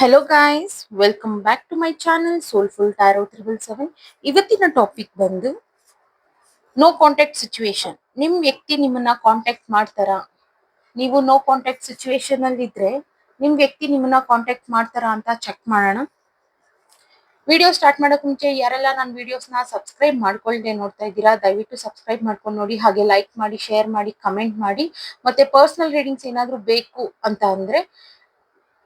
Hello guys welcome back to my channel soulful tarot triple seven ಇವತ್ತಿನ topic ಬಂದು no contact situation ನಿಮ್ಮ ವ್ಯಕ್ತಿ ನಿಮ್ಮನ್ನ ಕಾಂಟ್ಯಾಕ್ಟ್ ಮಾಡ್ತಾರಾ? ನೀವು ನೋ ಕಾಂಟ್ಯಾಕ್ಟ್ ಸಿಚುವೇಶನ್ ಅಲ್ಲಿ ಇದ್ರೆ ನಿಮ್ ವ್ಯಕ್ತಿ ನಿಮ್ಮನ್ನ ಕಾಂಟ್ಯಾಕ್ಟ್ ಮಾಡ್ತಾರಾ ಅಂತ ಚೆಕ್ ಮಾಡೋಣ. ವಿಡಿಯೋ ಸ್ಟಾರ್ಟ್ ಮಾಡೋಕೆ ಮುಂಚೆ ಯಾರೆಲ್ಲ ನನ್ನ ವಿಡಿಯೋಸ್ನ ಸಬ್ಸ್ಕ್ರೈಬ್ ಮಾಡ್ಕೊಳ್ಳದೆ ನೋಡ್ತಾ ಇದ್ದೀರಾ, ದಯವಿಟ್ಟು ಸಬ್ಸ್ಕ್ರೈಬ್ ಮಾಡ್ಕೊಂಡು ನೋಡಿ, ಹಾಗೆ ಲೈಕ್ ಮಾಡಿ ಶೇರ್ ಮಾಡಿ ಕಮೆಂಟ್ ಮಾಡಿ, ಮತ್ತೆ ಪರ್ಸನಲ್ ರೀಡಿಂಗ್ಸ್ ಏನಾದರೂ ಬೇಕು ಅಂತ ಅಂದ್ರೆ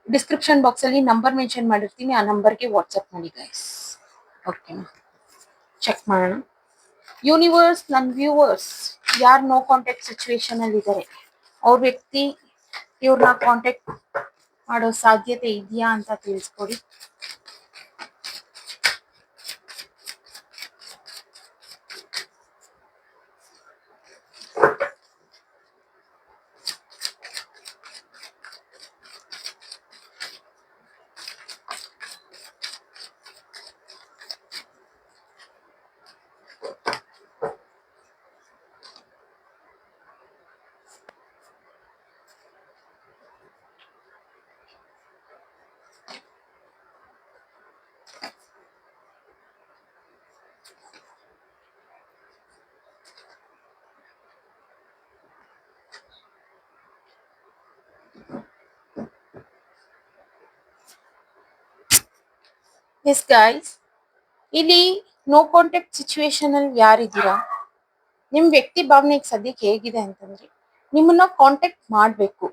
ಡಿಸ್ಕ್ರಿಪ್ಷನ್ ಬಾಕ್ಸ್ ಅಲ್ಲಿ ನಂಬರ್ ಮೆನ್ಷನ್ ಮಾಡಿರ್ತೀನಿ, ಆ ನಂಬರ್ಗೆ ವಾಟ್ಸ್ಆಪ್ ಮಾಡಿ ಗೈಸ್ ಓಕೆ ಚೆಕ್ ಮಾಡೋಣ. ಯೂನಿವರ್ಸ್ ನನ್ ವ್ಯೂವರ್ಸ್ ಯಾರು ನೋ ಕಾಂಟ್ಯಾಕ್ಟ್ ಸಿಚುವೇಶನ್ ಅಲ್ಲಿ ಇದ್ದಾರೆ ಅವ್ರ ವ್ಯಕ್ತಿ ಇವ್ರನ್ನ ಕಾಂಟ್ಯಾಕ್ಟ್ ಮಾಡೋ ಸಾಧ್ಯತೆ ಇದೆಯಾ ಅಂತ ತಿಳಿಸ್ಕೊಡಿ. ಎಸ್ ಗೈಸ್ ಇಲ್ಲಿ ನೋ ಕಾಂಟ್ಯಾಕ್ಟ್ ಸಿಚುವೇಶನ್ ಅಲ್ಲಿ ಯಾರಿದ್ದೀರಾ? ನಿಮ್ ವ್ಯಕ್ತಿ ಭಾವನೆ ಸದ್ಯಕ್ಕೆ ಹೇಗಿದೆ ಅಂತಂದ್ರೆ, ನಿಮ್ಮನ್ನ ಕಾಂಟ್ಯಾಕ್ಟ್ ಮಾಡಬೇಕು.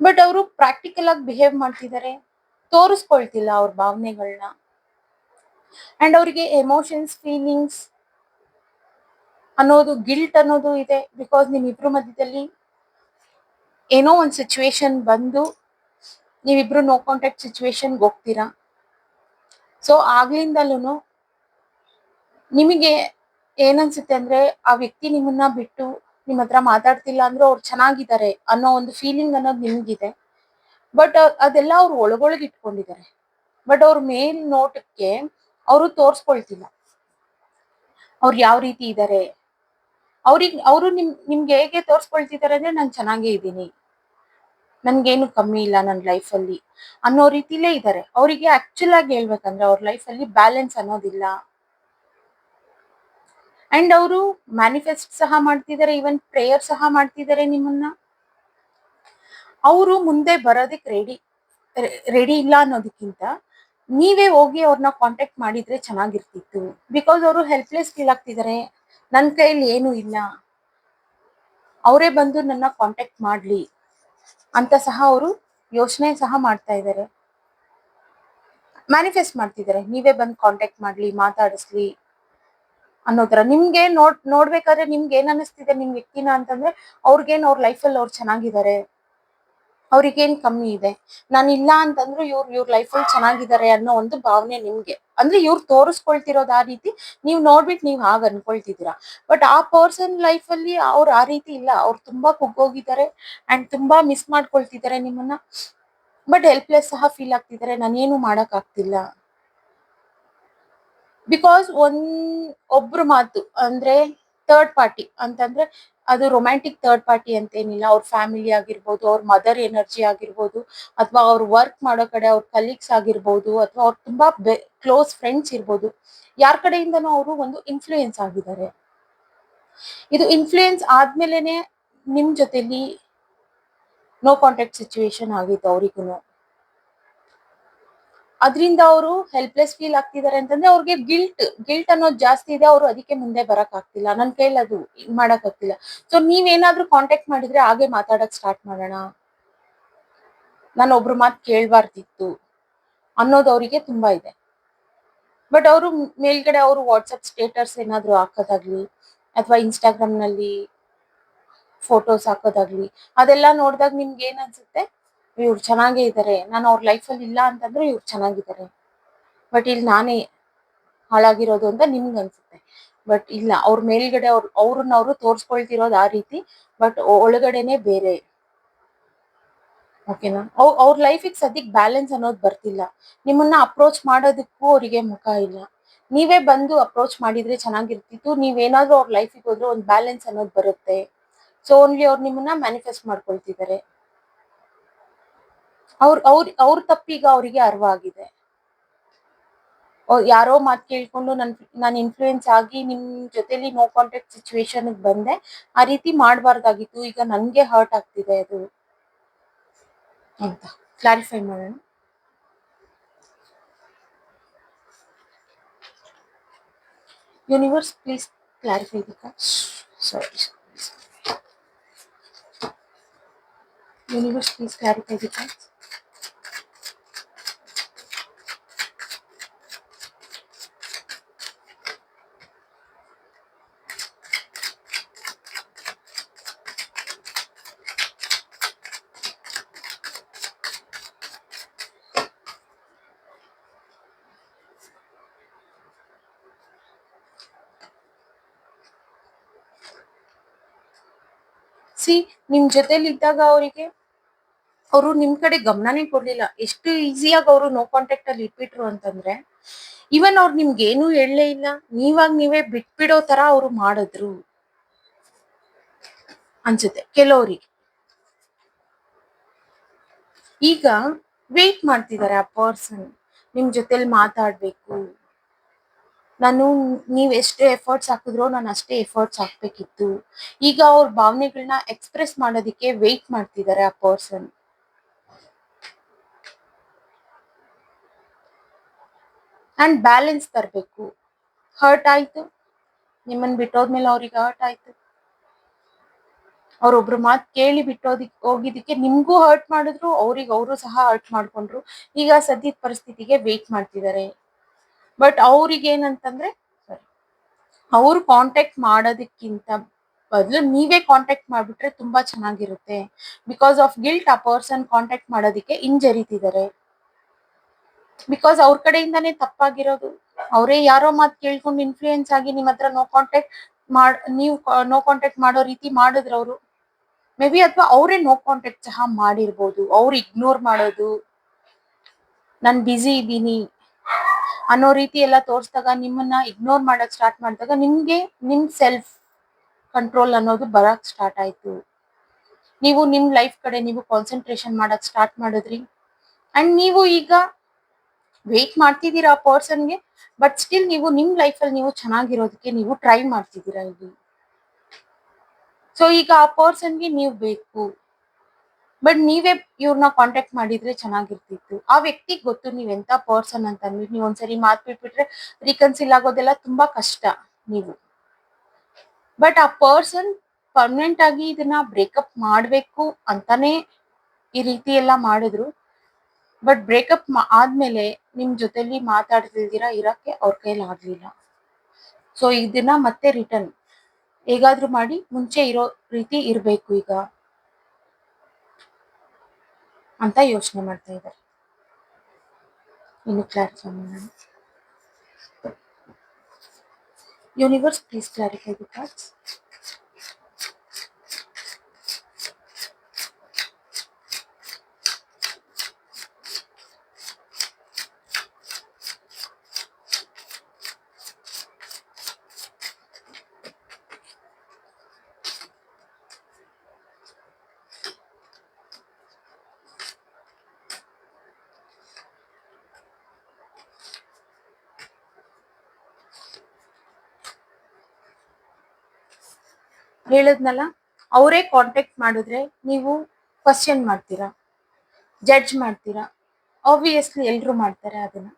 ಬಟ್ ಅವರು ಪ್ರಾಕ್ಟಿಕಲ್ ಆಗಿ ಬಿಹೇವ್ ಮಾಡ್ತಿದ್ದಾರೆ ತೋರಿಸ್ಕೊಳ್ತಿಲ್ಲ ಅವ್ರ ಭಾವನೆಗಳನ್ನ ಅಂಡ್ ಅವರಿಗೆ ಎಮೋಷನ್ಸ್ ಫೀಲಿಂಗ್ಸ್ ಅನ್ನೋದು ಗಿಲ್ಟ್ ಅನ್ನೋದು ಇದೆ ಬಿಕಾಸ್ ನಿಮ್ಮಿಬ್ರು ಮಧ್ಯದಲ್ಲಿ ಏನೋ ಒಂದು ಸಿಚುವೇಶನ್ ಬಂದು ನೀವಿಬ್ರು ನೋ ಕಾಂಟ್ಯಾಕ್ಟ್ ಸಿಚುವೇಶನ್ಗೆ ಹೋಗ್ತೀರಾ? ಸೊ ಆಗ್ಲಿಂದಲೂ ನಿಮಗೆ ಏನನ್ಸುತ್ತೆ ಅಂದ್ರೆ ಆ ವ್ಯಕ್ತಿ ನಿಮ್ಮನ್ನ ಬಿಟ್ಟು ನಿಮ್ಮ ಹತ್ರ ಮಾತಾಡ್ತಿಲ್ಲ ಅಂದ್ರೆ ಅವ್ರು ಚೆನ್ನಾಗಿದ್ದಾರೆ ಅನ್ನೋ ಒಂದು ಫೀಲಿಂಗ್ ಅನ್ನೋದು ನಿಮ್ಗಿದೆ. ಬಟ್ ಅದೆಲ್ಲ ಅವ್ರು ಒಳಗೊಳಗೆ ಇಟ್ಕೊಂಡಿದ್ದಾರೆ. ಬಟ್ ಅವ್ರ ಮೇಲ್ ನೋಟಕ್ಕೆ ಅವರು ತೋರ್ಸ್ಕೊಳ್ತಿಲ್ಲ. ಅವ್ರು ಯಾವ ರೀತಿ ಇದ್ದಾರೆ ಅವ್ರಿಗೆ, ಅವರು ನಿಮ್, ನಿಮ್ಗೆ ಹೇಗೆ ತೋರ್ಸ್ಕೊಳ್ತಿದ್ದಾರೆ ಅಂದ್ರೆ ನಾನು ಚೆನ್ನಾಗೇ ಇದ್ದೀನಿ. ನನ್ಗೇನು ಕಮ್ಮಿ ಇಲ್ಲ ನನ್ನ ಲೈಫಲ್ಲಿ ಅನ್ನೋ ರೀತಿಲೇ ಇದ್ದಾರೆ ಅವರಿಗೆ ಆಕ್ಚುಲ್ ಆಗಿ ಹೇಳ್ಬೇಕಂದ್ರೆ ಅವ್ರ ಲೈಫಲ್ಲಿ ಬ್ಯಾಲೆನ್ಸ್ ಅನ್ನೋದಿಲ್ಲ. ಅಂಡ್ ಅವರು ಮ್ಯಾನಿಫೆಸ್ಟ್ ಸಹ ಮಾಡ್ತಿದ್ದಾರೆ ಈವನ್ ಪ್ರೇಯರ್ ಸಹ ಮಾಡ್ತಿದ್ದಾರೆ ನಿಮ್ಮನ್ನ. ಅವರು ಮುಂದೆ ಬರೋದಕ್ಕೆ ರೆಡಿ ರೆಡಿ ಇಲ್ಲ ಅನ್ನೋದಕ್ಕಿಂತ ನೀವೇ ಹೋಗಿ ಅವ್ರನ್ನ ಕಾಂಟ್ಯಾಕ್ಟ್ ಮಾಡಿದ್ರೆ ಚೆನ್ನಾಗಿರ್ತಿತ್ತು. ಬಿಕಾಸ್ ಅವರು ಹೆಲ್ಪ್ಲೆಸ್ ಫೀಲ್ ಆಗ್ತಿದ್ದಾರೆ ನನ್ನ ಕೈಯಲ್ಲಿ ಏನು ಇಲ್ಲ. ಅವರೇ ಬಂದು ನನ್ನ ಕಾಂಟ್ಯಾಕ್ಟ್ ಮಾಡ್ಲಿ. ಅಂತ ಸಹ ಅವರು ಯೋಚನೆ ಸಹ ಮಾಡ್ತಾ ಇದ್ದಾರೆ. ಮ್ಯಾನಿಫೆಸ್ಟ್ ಮಾಡ್ತಿದ್ದಾರೆ. ನೀವೇ ಬಂದು ಕಾಂಟ್ಯಾಕ್ಟ್ ಮಾಡ್ಲಿ, ಮಾತಾಡಿಸ್ಲಿ ಅನ್ನೋ ತರ ನಿಮ್ಗೆ ನೋಡ್, ನೋಡ್ಬೇಕಾದ್ರೆ ನಿಮ್ಗೆ ಏನ್ ಅನಿಸ್ತಿದೆ ನಿಮ್ ವ್ಯಕ್ತಿನ ಅಂತಂದ್ರೆ ಅವ್ರಿಗೇನ್ ಅವ್ರ ಲೈಫಲ್ಲಿ ಅವ್ರು ಚೆನ್ನಾಗಿದ್ದಾರೆ. ಅವ್ರಿಗೇನ್ ಕಮ್ಮಿ ಇದೆ? ನಾನು ಇಲ್ಲ ಅಂತಂದ್ರು ಇವ್ರು, ಇವ್ರ ಲೈಫಲ್ಲಿ ಚೆನ್ನಾಗಿದ್ದಾರೆ ಅನ್ನೋ ಒಂದು ಭಾವನೆ ನಿಮ್ಗೆ. ಅಂದ್ರೆ ಇವ್ರು ತೋರಿಸ್ಕೊಳ್ತಿರೋದು ಆ ರೀತಿ ನೀವ್ ನೋಡ್ಬಿಟ್ಟು ನೀವ್ ಹಾಗೆ ಅನ್ಕೊಳ್ತಿದ್ದೀರಾ? ಬಟ್ ಆ ಪರ್ಸನ್ ಲೈಫಲ್ಲಿ ಅವ್ರು ಆ ರೀತಿ ಇಲ್ಲ. ಅವ್ರು ತುಂಬಾ ಕುಗ್ಗೋಗಿದ್ದಾರೆ ಅಂಡ್ ತುಂಬಾ ಮಿಸ್ ಮಾಡ್ಕೊಳ್ತಿದ್ದಾರೆ ನಿಮ್ಮನ್ನ. ಬಟ್ ಹೆಲ್ಪ್ಲೆಸ್ ಸಹ ಫೀಲ್ ಆಗ್ತಿದ್ದಾರೆ. ನಾನೇನು ಮಾಡಕ್ ಆಗ್ತಿಲ್ಲ. ಬಿಕಾಸ್ ಒಂದ್, ಒಬ್ರು ಮಾತು ಅಂದ್ರೆ ಥರ್ಡ್ ಪಾರ್ಟಿ ಅಂತಂದ್ರೆ ಅದು ರೊಮ್ಯಾಂಟಿಕ್ ಥರ್ಡ್ ಪಾರ್ಟಿ ಅಂತ ಏನಿಲ್ಲ ಅವ್ರ ಫ್ಯಾಮಿಲಿ ಆಗಿರ್ಬೋದು, ಅವ್ರ ಮದರ್ ಎನರ್ಜಿ ಆಗಿರ್ಬೋದು, ಅಥವಾ ಅವ್ರ ವರ್ಕ್ ಮಾಡೋ ಕಡೆ ಅವ್ರ ಕಲೀಗ್ಸ್ ಆಗಿರ್ಬೋದು, ಅಥವಾ ಅವ್ರ ತುಂಬಾ ಕ್ಲೋಸ್ ಫ್ರೆಂಡ್ಸ್ ಇರ್ಬೋದು, ಯಾರ ಕಡೆಯಿಂದನೂ ಅವರು ಒಂದು ಇನ್ಫ್ಲೂಯೆನ್ಸ್ ಆಗಿದ್ದಾರೆ. ಇದು ಇನ್ಫ್ಲೂಯೆನ್ಸ್ ಆದ್ಮೇಲೆನೆ ನಿಮ್ ಜೊತೆಲಿ ನೋ ಕಾಂಟ್ಯಾಕ್ಟ್ ಸಿಚುವೇಶನ್ ಆಗಿತ್ತು ಅವ್ರಿಗೂ ಅದರಿಂದ ಅವರು ಹೆಲ್ಪ್ಲೆಸ್ ಫೀಲ್ ಆಗ್ತಿದ್ದಾರೆ ಅಂತಂದ್ರೆ ಅವ್ರಿಗೆ ಗಿಲ್ಟ್ ಗಿಲ್ಟ್ ಅನ್ನೋದು ಜಾಸ್ತಿ ಇದೆ, ಅವರು ಅದಕ್ಕೆ ಮುಂದೆ ಬರಕ್ ನನ್ನ ಕೈಲಿ ಅದು ಮಾಡಕ್ ಆಗ್ತಿಲ್ಲ. ಸೊ ನೀವೇನಾದ್ರೂ ಕಾಂಟ್ಯಾಕ್ಟ್ ಮಾಡಿದ್ರೆ ಹಾಗೆ ಮಾತಾಡಕ್ ಸ್ಟಾರ್ಟ್ ಮಾಡೋಣ. ನಾನು ಒಬ್ರು ಮಾತು ಕೇಳ್ಬಾರ್ದಿತ್ತು ಅನ್ನೋದು ಅವರಿಗೆ ತುಂಬಾ ಇದೆ. ಬಟ್ ಅವರು ಮೇಲ್ಗಡೆ ಅವರು ವಾಟ್ಸಪ್ ಸ್ಟೇಟಸ್ ಏನಾದ್ರು ಹಾಕೋದಾಗ್ಲಿ ಅಥವಾ ಇನ್ಸ್ಟಾಗ್ರಾಮ್ನಲ್ಲಿ ಫೋಟೋಸ್ ಹಾಕೋದಾಗ್ಲಿ, ಅದೆಲ್ಲ ನೋಡಿದಾಗ ನಿಮ್ಗೆ ಏನ್ ಅನ್ಸುತ್ತೆ? ಇವ್ರು ಚೆನ್ನಾಗೇ ಇದ್ದಾರೆ ನಾನು ಅವ್ರ ಲೈಫಲ್ಲಿ ಇಲ್ಲ ಅಂತಂದ್ರೆ ಇವ್ರು ಚೆನ್ನಾಗಿದ್ದಾರೆ ಬಟ್ ಇಲ್ಲಿ ನಾನೇ ಹಾಳಾಗಿರೋದು ಅಂತ ನಿಮ್ಗೆ ಅನ್ಸುತ್ತೆ. ಬಟ್ ಇಲ್ಲ, ಅವ್ರ ಮೇಲ್ಗಡೆ ಅವ್ರು, ಅವ್ರನ್ನ ಅವರು ತೋರ್ಸ್ಕೊಳ್ತಿರೋದು ಆ ರೀತಿ ಬಟ್ ಒಳಗಡೆನೆ ಬೇರೆ. ಓಕೆನಾ ಅವ್, ಅವ್ರ ಲೈಫಿಗೆ ಸದ್ಯಕ್ಕೆ ಬ್ಯಾಲೆನ್ಸ್ ಅನ್ನೋದು ಬರ್ತಿಲ್ಲ. ನಿಮ್ಮನ್ನ ಅಪ್ರೋಚ್ ಮಾಡೋದಕ್ಕೂ ಅವರಿಗೆ ಮುಖ ಇಲ್ಲ. ನೀವೇ ಬಂದು ಅಪ್ರೋಚ್ ಮಾಡಿದ್ರೆ ಚೆನ್ನಾಗಿರ್ತಿತ್ತು. ನೀವೇನಾದ್ರೂ ಅವ್ರ ಲೈಫಿಗೆ ಹೋದ್ರೆ ಒಂದು ಬ್ಯಾಲೆನ್ಸ್ ಅನ್ನೋದು ಬರುತ್ತೆ. ಸೊ ಓನ್ಲಿ ಅವ್ರು ನಿಮ್ಮನ್ನ ಮ್ಯಾನಿಫೆಸ್ಟ್ ಮಾಡ್ಕೊಳ್ತಿದ್ದಾರೆ. ಅವ್ರ ಅವ್ರ ಅವ್ರ ತಪ್ಪೀಗ ಅವರಿಗೆ ಅರಿವಾಗಿದೆ. ಅವ್ರ್ ಯಾರೋ ಮಾತು ಕೇಳ್ಕೊಂಡು ನನ್, ನಾನು ಇನ್ಫ್ಲೂಯೆನ್ಸ್ ಆಗಿ ನಿಮ್ ಜೊತೆಲಿ ನೋ ಕಾಂಟ್ಯಾಕ್ಟ್ ಸಿಚುವೇಶನ್ ಬಂದೆ. ಆ ರೀತಿ ಮಾಡಬಾರ್ದಾಗಿತ್ತು. ಈಗ ನನ್ಗೆ ಹರ್ಟ್ ಆಗ್ತಿದೆ ಅದು. ಅಂತ ಕ್ಲಾರಿಫೈ ಮಾಡೋಣ. Universe please clarify sorry universe please clarify the C ನಿಮ್ ಜೊತೆಲಿ ಇದ್ದಾಗ ಅವರಿಗೆ ಅವರು ನಿಮ್ ಕಡೆ ಗಮನನೇ ಕೊಡ್ಲಿಲ್ಲ. ಎಷ್ಟು ಈಸಿಯಾಗಿ ಅವರು ನೋ ಕಾಂಟ್ಯಾಕ್ಟ್ ಅಲ್ಲಿ ಇಟ್ಬಿಟ್ರು ಅಂತಂದ್ರೆ ಇವನ್ ಅವ್ರು ನಿಮ್ಗೆ ಏನು ಹೇಳಲೇ ಇಲ್ಲ. ನೀವಾಗ ನೀವೇ ಬಿಟ್ಬಿಡೋ ತರ ಅವರು ಮಾಡಿದ್ರು ಅನ್ಸುತ್ತೆ ಕೆಲವರಿಗೆ. ಈಗ ವೇಟ್ ಮಾಡ್ತಿದ್ದಾರೆ ಆ ಪರ್ಸನ್ ನಿಮ್ ಜೊತೆಲಿ ಮಾತಾಡ್ಬೇಕು. ನಾನು ನೀವು ಎಷ್ಟೇ ಎಫರ್ಟ್ಸ್ ಹಾಕಿದ್ರೋ ನಾನು ಅಷ್ಟೇ ಎಫರ್ಟ್ಸ್ ಹಾಕ್ಬೇಕಿತ್ತು. ಈಗ ಅವ್ರ ಭಾವನೆಗಳನ್ನ ಎಕ್ಸ್ಪ್ರೆಸ್ ಮಾಡೋದಕ್ಕೆ ವೆಯ್ಟ್ ಮಾಡ್ತಿದ್ದಾರೆ ಆ ಪರ್ಸನ್ ಅಂಡ್ ಬ್ಯಾಲೆನ್ಸ್ ತರಬೇಕು. ಹರ್ಟ್ ಆಯ್ತು. ನಿಮ್ಮನ್ನ ಬಿಟ್ಟೋದ್ಮೇಲೆ ಅವ್ರಿಗೆ ಹರ್ಟ್ ಆಯ್ತು. ಅವ್ರೊಬ್ರು ಮಾತು ಕೇಳಿ ಬಿಟ್ಟೋದಿಕ್ ಹೋಗಿದ್ದಕ್ಕೆ ನಿಮ್ಗೂ ಹರ್ಟ್ ಮಾಡಿದ್ರು, ಅವ್ರಿಗೆ ಅವರು ಸಹ ಹರ್ಟ್ ಮಾಡ್ಕೊಂಡ್ರು. ಈಗ ಸದ್ಯದ ಪರಿಸ್ಥಿತಿಗೆ ವೇಟ್ ಮಾಡ್ತಿದ್ದಾರೆ ಬಟ್ ಅವ್ರಿಗೇನಂತಂದ್ರೆ ಏನಂತಂದ್ರೆ ಅವ್ರು ಕಾಂಟ್ಯಾಕ್ಟ್ ಮಾಡೋದಕ್ಕಿಂತ ಬದಲು ನೀವೇ ಕಾಂಟ್ಯಾಕ್ಟ್ ಮಾಡಿಬಿಟ್ರೆ ತುಂಬಾ ಚೆನ್ನಾಗಿರುತ್ತೆ. ಬಿಕಾಸ್ ಆಫ್ ಗಿಲ್ಟ್ ಆ ಪರ್ಸನ್ ಕಾಂಟ್ಯಾಕ್ಟ್ ಮಾಡೋದಕ್ಕೆ ಹಿಂಜರಿತಿದ್ದಾರೆ ಬಿಕಾಸ್ ಅವ್ರ ಕಡೆಯಿಂದಾನೇ ತಪ್ಪಾಗಿರೋದು. ಅವರೇ ಯಾರೋ ಮಾತು ಕೇಳ್ಕೊಂಡು ಇನ್ಫ್ಲೂಯೆನ್ಸ್ ಆಗಿ ನಿಮ್ಮ ಹತ್ರ ನೋ ಕಾಂಟ್ಯಾಕ್ಟ್ ಮಾಡ್, ನೀವು ನೋ ಕಾಂಟ್ಯಾಕ್ಟ್ ಮಾಡೋ ರೀತಿ ಮಾಡಿದ್ರು ಅವರು. ಮೇ ಬಿ ಅಥವಾ ಅವರೇ ನೋ ಕಾಂಟ್ಯಾಕ್ಟ್ ಸಹ ಮಾಡಿರ್ಬೋದು. ಅವ್ರು ಇಗ್ನೋರ್ ಮಾಡೋದು. ನಾನು ಬ್ಯುಸಿ ಇದ್ದೀನಿ. ಅನ್ನೋ ರೀತಿ ಎಲ್ಲ ತೋರಿಸಿದಾಗ ನಿಮ್ಮನ್ನ ಇಗ್ನೋರ್ ಮಾಡಕ್ ಸ್ಟಾರ್ಟ್ ಮಾಡಿದಾಗ ನಿಮ್ಗೆ ನಿಮ್ ಸೆಲ್ಫ್ ಕಂಟ್ರೋಲ್ ಅನ್ನೋದು ಬರಕ್ ಸ್ಟಾರ್ಟ್ ಆಯ್ತು. ನೀವು ನಿಮ್ ಲೈಫ್ ಕಡೆ ನೀವು ಕಾನ್ಸಂಟ್ರೇಷನ್ ಮಾಡಕ್ ಸ್ಟಾರ್ಟ್ ಮಾಡಿದ್ರಿ. ಅಂಡ್ ನೀವು ಈಗ ವೇಟ್ ಮಾಡ್ತಿದ್ದೀರಾ ಆ ಪರ್ಸನ್ಗೆ ಬಟ್ ಸ್ಟಿಲ್ ನೀವು ನಿಮ್ ಲೈಫಲ್ಲಿ ನೀವು ಚೆನ್ನಾಗಿರೋದಕ್ಕೆ ನೀವು ಟ್ರೈ ಮಾಡ್ತಿದ್ದೀರಾ ಇಲ್ಲಿ. ಸೊ ಈಗ ಆ ಪರ್ಸನ್ಗೆ ನೀವು ಬೇಕು. ಬಟ್ ನೀವೇ ಇವ್ರನ್ನ ಕಾಂಟ್ಯಾಕ್ಟ್ ಮಾಡಿದ್ರೆ ಚೆನ್ನಾಗಿರ್ತಿತ್ತು. ಆ ವ್ಯಕ್ತಿಗೆ ಗೊತ್ತು ನೀವ್ ಎಂತ ಪರ್ಸನ್ ಅಂತ ಅಂದ್ಬಿಟ್ಟು ನೀವು ಒಂದ್ಸರಿ ಮಾತ್ ಬಿಟ್ಬಿಟ್ರೆ ರೀಕನ್ಸಿಲ್ ಆಗೋದೆಲ್ಲ ತುಂಬಾ ಕಷ್ಟ ನೀವು. ಬಟ್ ಆ ಪರ್ಸನ್ ಪರ್ಮನೆಂಟ್ ಆಗಿ ಇದನ್ನ ಬ್ರೇಕಪ್ ಮಾಡ್ಬೇಕು ಅಂತಾನೆ ಈ ರೀತಿ ಎಲ್ಲ ಮಾಡಿದ್ರು. ಬಟ್ ಬ್ರೇಕಪ್ ಆದ್ಮೇಲೆ ನಿಮ್ ಜೊತೆಲಿ ಮಾತಾಡ್ತಿದ್ದೀರಾ ಇರಕ್ಕೆ ಅವ್ರ ಕೈಲಿ ಆಗ್ಲಿಲ್ಲ. ಸೊ ಇದನ್ನ ಮತ್ತೆ ರಿಟರ್ನ್ ಹೇಗಾದ್ರೂ ಮಾಡಿ ಮುಂಚೆ ಇರೋ ರೀತಿ ಇರಬೇಕು ಈಗ. ಅಂತ ಯೋಚನೆ ಮಾಡ್ತಾ ಇದ್ದಾರೆ. ಇನ್ನು ಕ್ಲಾರಿಫೈ ಮಾಡೋಣ. ಯೂನಿವರ್ಸ್ ಪ್ಲೀಸ್ ಕ್ಲಾರಿಫೈ ಹೇಳದ್ನಲ್ಲ, ಅವರೇ ಕಾಂಟ್ಯಾಕ್ಟ್ ಮಾಡಿದ್ರೆ ನೀವು ಕ್ವಶನ್ ಮಾಡ್ತೀರಾ ಜಡ್ಜ್ ಮಾಡ್ತೀರಾ ಆಬ್ವಿಯಸ್ಲಿ ಎಲ್ಲರೂ ಮಾಡ್ತಾರೆ ಅದನ್ನ.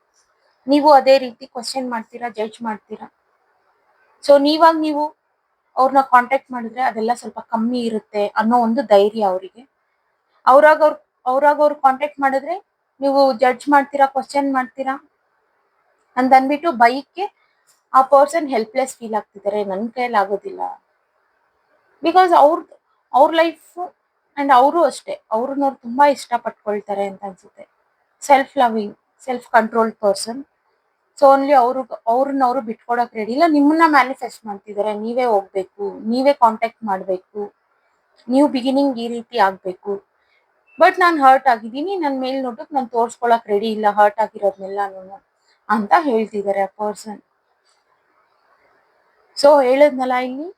ನೀವು ಅದೇ ರೀತಿ ಕ್ವಶನ್ ಮಾಡ್ತೀರಾ ಜಡ್ಜ್ ಮಾಡ್ತೀರಾ? ಸೊ ನೀವಾಗ ನೀವು ಅವ್ರನ್ನ ಕಾಂಟ್ಯಾಕ್ಟ್ ಮಾಡಿದ್ರೆ ಅದೆಲ್ಲ ಸ್ವಲ್ಪ ಕಮ್ಮಿ ಇರುತ್ತೆ ಅನ್ನೋ ಒಂದು ಧೈರ್ಯ ಅವರಿಗೆ. ಅವ್ರಾಗ ಅವ್ರ, ಅವ್ರಾಗ ಅವ್ರು ಕಾಂಟ್ಯಾಕ್ಟ್ ಮಾಡಿದ್ರೆ ನೀವು ಜಡ್ಜ್ ಮಾಡ್ತೀರಾ ಕ್ವಶನ್ ಮಾಡ್ತೀರಾ ಅಂತ ಅಂದ್ಬಿಟ್ಟು ಬೈಕ್ಗೆ ಆ ಪರ್ಸನ್ ಹೆಲ್ಪ್ಲೆಸ್ ಫೀಲ್ ಆಗ್ತಿದ್ದಾರೆ ನನ್ನ ಕೈಯಲ್ಲಿ ಆಗೋದಿಲ್ಲ. ಬಿಕಾಸ್ ಅವ್ರ ಅವ್ರ ಲೈಫು ಆ್ಯಂಡ್ ಅವರು ಅಷ್ಟೇ. ಅವ್ರನ್ನ ಅವ್ರು ತುಂಬ ಇಷ್ಟಪಟ್ಕೊಳ್ತಾರೆ ಅಂತ ಅನ್ಸುತ್ತೆ. Self loving self control person so only ಅವರು ಅವ್ರನ್ನ ಅವರು ಬಿಟ್ಕೊಡಕ್ ರೆಡಿ ಇಲ್ಲ. ನಿಮ್ಮನ್ನ ಮ್ಯಾನಿಫೆಸ್ಟ್ ಮಾಡ್ತಿದ್ದಾರೆ ನೀವೇ ಹೋಗ್ಬೇಕು. ನೀವೇ ಕಾಂಟ್ಯಾಕ್ಟ್ ಮಾಡಬೇಕು. ನೀವು ಬಿಗಿನಿಂಗ್ ಈ ರೀತಿ ಆಗಬೇಕು. ಬಟ್ ನಾನು ಹರ್ಟ್ ಆಗಿದ್ದೀನಿ. ನನ್ನ ಮೇಲ್ ನೋಟಕ್ಕೆ ನಾನು ತೋರ್ಸ್ಕೊಳಕ್ ರೆಡಿ ಇಲ್ಲ. ಹರ್ಟ್ ಆಗಿರೋದ್ನೆಲ್ಲಾನು ಅಂತ ಹೇಳ್ತಿದ್ದಾರೆ ಆ ಪರ್ಸನ್ ಸೊ ಹೇಳದ್ನಲ್ಲ ಇಲ್ಲಿ?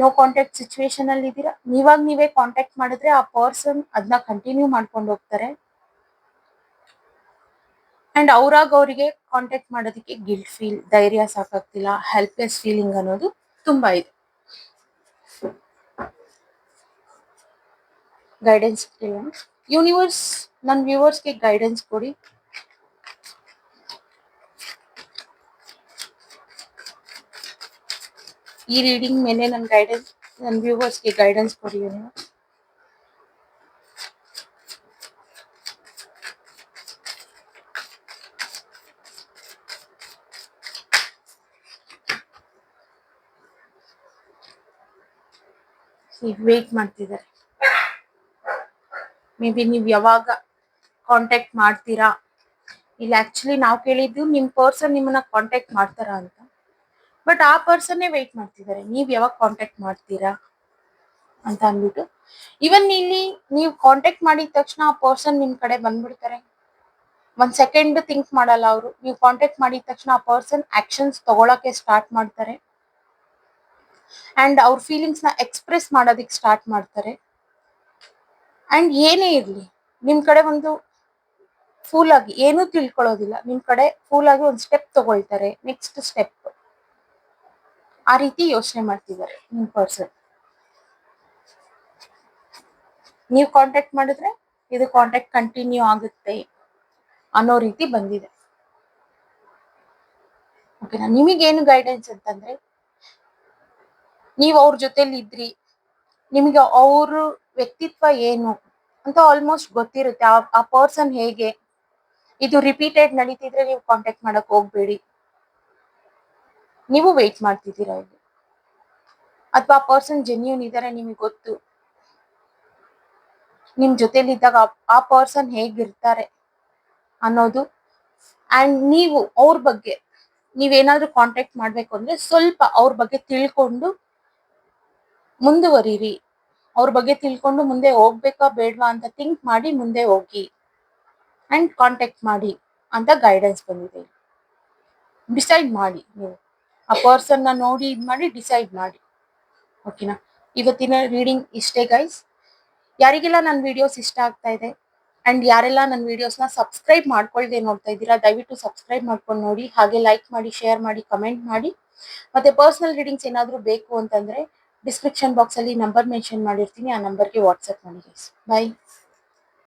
ನೋ ಕಾಂಟ್ಯಾಕ್ಟ್ ಸಿಚುವೇಶನ್ ಅಲ್ಲಿ ಇದ್ದೀರಾ? ನೀವಾಗ ನೀವೇ ಕಾಂಟ್ಯಾಕ್ಟ್ ಮಾಡಿದ್ರೆ ಆ ಪರ್ಸನ್ ಅದನ್ನ ಕಂಟಿನ್ಯೂ ಮಾಡ್ಕೊಂಡು ಹೋಗ್ತಾರೆ. ಅಂಡ್ ಅವ್ರಾಗ ಅವರಿಗೆ ಕಾಂಟ್ಯಾಕ್ಟ್ ಮಾಡೋದಕ್ಕೆ ಗಿಲ್ಟ್ ಫೀಲ್ ಧೈರ್ಯ ಸಾಕಾಗ್ತಿಲ್ಲ ಹೆಲ್ಪ್ಲೆಸ್ ಫೀಲಿಂಗ್ ಅನ್ನೋದು ತುಂಬಾ ಇದೆ. ಗೈಡೆನ್ಸ್ ಯೂನಿವರ್ಸ್ ನನ್ನ ವ್ಯೂವರ್ಸ್ಗೆ ಗೈಡೆನ್ಸ್ ಕೊಡಿ. ಈ ರೀಡಿಂಗ್ ಮೇಲೆ ನನ್ನ ಗೈಡೆನ್ಸ್ ನನ್ನ ವ್ಯೂವರ್ಸ್ಗೆ ಗೈಡೆನ್ಸ್ ಕೊಡಿ ಈಗ ವೇಟ್ ಮಾಡ್ತಿದ್ದಾರೆ. ಮೇ ಬಿ ನೀವು ಯಾವಾಗ ಕಾಂಟ್ಯಾಕ್ಟ್ ಮಾಡ್ತೀರಾ? ಇಲ್ಲ ಆಕ್ಚುಲಿ ನಾವು ಕೇಳಿದ್ದು ನಿಮ್ ಪರ್ಸನ್ ನಿಮ್ಮನ್ನ ಕಾಂಟ್ಯಾಕ್ಟ್ ಮಾಡ್ತಾರಾ ಅಂತ. ಬಟ್ ಆ ಪರ್ಸನ್ನೇ ವೇಟ್ ಮಾಡ್ತಿದ್ದಾರೆ. ನೀವು ಯಾವಾಗ ಕಾಂಟ್ಯಾಕ್ಟ್ ಮಾಡ್ತೀರಾ? ಅಂತ ಅಂದ್ಬಿಟ್ಟು. ಇವನ್ ಇಲ್ಲಿ ನೀವು ಕಾಂಟ್ಯಾಕ್ಟ್ ಮಾಡಿದ ತಕ್ಷಣ ಆ ಪರ್ಸನ್ ನಿಮ್ ಕಡೆ ಬಂದ್ಬಿಡ್ತಾರೆ. ಒಂದ್ ಸೆಕೆಂಡ್ ಥಿಂಕ್ ಮಾಡಲ್ಲ ಅವರು. ನೀವು ಕಾಂಟ್ಯಾಕ್ಟ್ ಮಾಡಿದ ತಕ್ಷಣ ಆ ಪರ್ಸನ್ ಆಕ್ಷನ್ಸ್ ತಗೊಳಕ್ಕೆ ಸ್ಟಾರ್ಟ್ ಮಾಡ್ತಾರೆ. ಅಂಡ್ ಅವ್ರ ಫೀಲಿಂಗ್ಸ್ನ ಎಕ್ಸ್ಪ್ರೆಸ್ ಮಾಡೋದಕ್ಕೆ ಸ್ಟಾರ್ಟ್ ಮಾಡ್ತಾರೆ. ಅಂಡ್ ಏನೇ ಇರ್ಲಿ, ನಿಮ್ ಕಡೆ ಒಂದು ಫೂಲ್ ಆಗಿ, ಏನೂ ತಿಳ್ಕೊಳ್ಳೋದಿಲ್ಲ. ನಿಮ್ ಕಡೆ ಫೂಲ್ ಆಗಿ ಒಂದು ಸ್ಟೆಪ್ ತಗೊಳ್ತಾರೆ. ನೆಕ್ಸ್ಟ್ ಸ್ಟೆಪ್ ಆ ರೀತಿ ಯೋಚನೆ ಮಾಡ್ತಿದ್ದಾರೆ ನಿಮ್ ಪರ್ಸನ್ ನೀವು ಕಾಂಟ್ಯಾಕ್ಟ್ ಮಾಡಿದ್ರೆ ಇದು ಕಾಂಟ್ಯಾಕ್ಟ್ ಕಂಟಿನ್ಯೂ ಆಗುತ್ತೆ ಅನ್ನೋ ರೀತಿ ಬಂದಿದೆ. ಓಕೆನಾ ನಿಮಗೇನು ಗೈಡೆನ್ಸ್ ಅಂತಂದ್ರೆ, ನೀವು ಅವ್ರ ಜೊತೆಲಿ ಇದ್ರಿ, ನಿಮಗೆ ಅವ್ರ ವ್ಯಕ್ತಿತ್ವ ಏನು ಅಂತ ಆಲ್ಮೋಸ್ಟ್ ಗೊತ್ತಿರುತ್ತೆ. ಆ- ಆ ಪರ್ಸನ್ ಹೇಗೆ, ಇದು ರಿಪೀಟೆಡ್ ನಡೀತಿದ್ರೆ ನೀವು ಕಾಂಟ್ಯಾಕ್ಟ್ ಮಾಡಕ್ ಹೋಗ್ಬೇಡಿ. ನೀವು ವೆಯ್ಟ್ ಮಾಡ್ತಿದ್ದೀರಾ ಇಲ್ಲಿ? ಅಥವಾ ಆ ಪರ್ಸನ್ ಜೆನ್ಯೂನ್ ಇದ್ದಾರೆ ನಿಮಗೆ ಗೊತ್ತು? ನಿಮ್ ಜೊತೆಲಿ ಇದ್ದಾಗ ಆ ಪರ್ಸನ್ ಹೇಗಿರ್ತಾರೆ ಅನ್ನೋದು? ಅಂಡ್ ನೀವು ಅವ್ರ ಬಗ್ಗೆ, ನೀವೇನಾದ್ರೂ ಕಾಂಟ್ಯಾಕ್ಟ್ ಮಾಡ್ಬೇಕು ಅಂದ್ರೆ ಸ್ವಲ್ಪ ಅವ್ರ ಬಗ್ಗೆ ತಿಳ್ಕೊಂಡು ಮುಂದುವರಿರಿ. ಅವ್ರ ಬಗ್ಗೆ ತಿಳ್ಕೊಂಡು ಮುಂದೆ ಹೋಗ್ಬೇಕಾ ಬೇಡ್ವಾ ಅಂತ ಥಿಂಕ್ ಮಾಡಿ ಮುಂದೆ ಹೋಗಿ. ಅಂಡ್ ಕಾಂಟ್ಯಾಕ್ಟ್ ಮಾಡಿ ಅಂತ ಗೈಡೆನ್ಸ್ ಬಂದಿದೆ. ಡಿಸೈಡ್ ಮಾಡಿ ನೀವು. ಆ ಪರ್ಸನ್ನ ನೋಡಿ ಇದು ಮಾಡಿ ಡಿಸೈಡ್ ಮಾಡಿ. ಓಕೆನಾ ಇವತ್ತಿನ ರೀಡಿಂಗ್ ಇಷ್ಟೇ ಗೈಸ್ ಯಾರಿಗೆಲ್ಲ ನನ್ನ ವಿಡಿಯೋಸ್ ಇಷ್ಟ ಆಗ್ತಾ ಇದೆ? ಅಂಡ್ ಯಾರೆಲ್ಲ ನನ್ನ ವಿಡಿಯೋಸ್ನ ಸಬ್ಸ್ಕ್ರೈಬ್ ಮಾಡ್ಕೊಳ್ದೆ ನೋಡ್ತಾ ಇದ್ದೀರಾ, ದಯವಿಟ್ಟು ಸಬ್ಸ್ಕ್ರೈಬ್ ಮಾಡ್ಕೊಂಡು ನೋಡಿ. ಹಾಗೆ ಲೈಕ್ ಮಾಡಿ ಶೇರ್ ಮಾಡಿ ಕಮೆಂಟ್ ಮಾಡಿ. ಮತ್ತೆ ಪರ್ಸನಲ್ ರೀಡಿಂಗ್ಸ್ ಏನಾದರೂ ಬೇಕು ಅಂತಂದ್ರೆ ಡಿಸ್ಕ್ರಿಪ್ಷನ್ ಬಾಕ್ಸ್ ಅಲ್ಲಿ ನಂಬರ್ ಮೆನ್ಷನ್ ಮಾಡಿರ್ತೀನಿ. ಆ ನಂಬರ್ಗೆ ವಾಟ್ಸಪ್ ಮಾಡಿ ಗೈಸ್ ಬಾಯ್